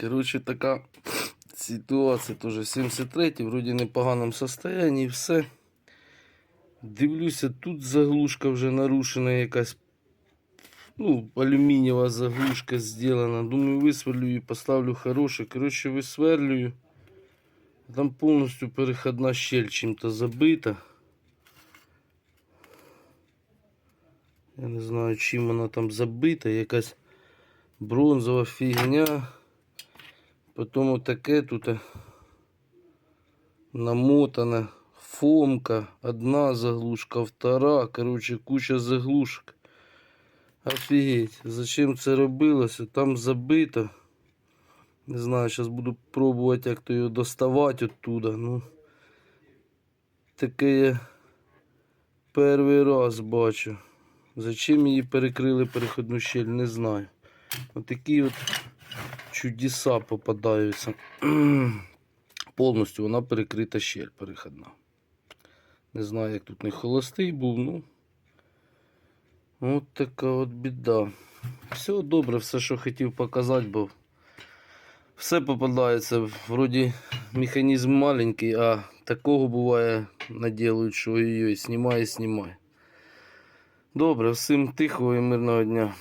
Коротше, така ситуація теж 73 вроді не в поганому состоянні все. Дивлюся, тут заглушка вже нарушена якась. Ну, алюмінієва заглушка зроблена. Думаю, висверлю і поставлю хороше. Коротше, висверлюю. Там повністю переходна щель чим-то забита. Я не знаю, чим вона там забита, якась бронзова фігня. Потім отаке тут намотана фомка, одна заглушка, втора, коротше, куча заглушок. Офігеть, зачем це робилося? Там забито. Не знаю, зараз буду пробувати як то його доставати оттуда. Ну, таке я перший раз бачу. Зачем її перекрили переходну щель, не знаю. Отакі от чудеса попадаються. Повністю вона перекрита щель переходна. Не знаю, як тут не холостий був, ну. От така от біда. Все добре, все, що хотів показати, бо все попадається. Вроді механізм маленький, а такого буває, наділують, що її знімає, знімає. Добре, всім тихого і мирного дня.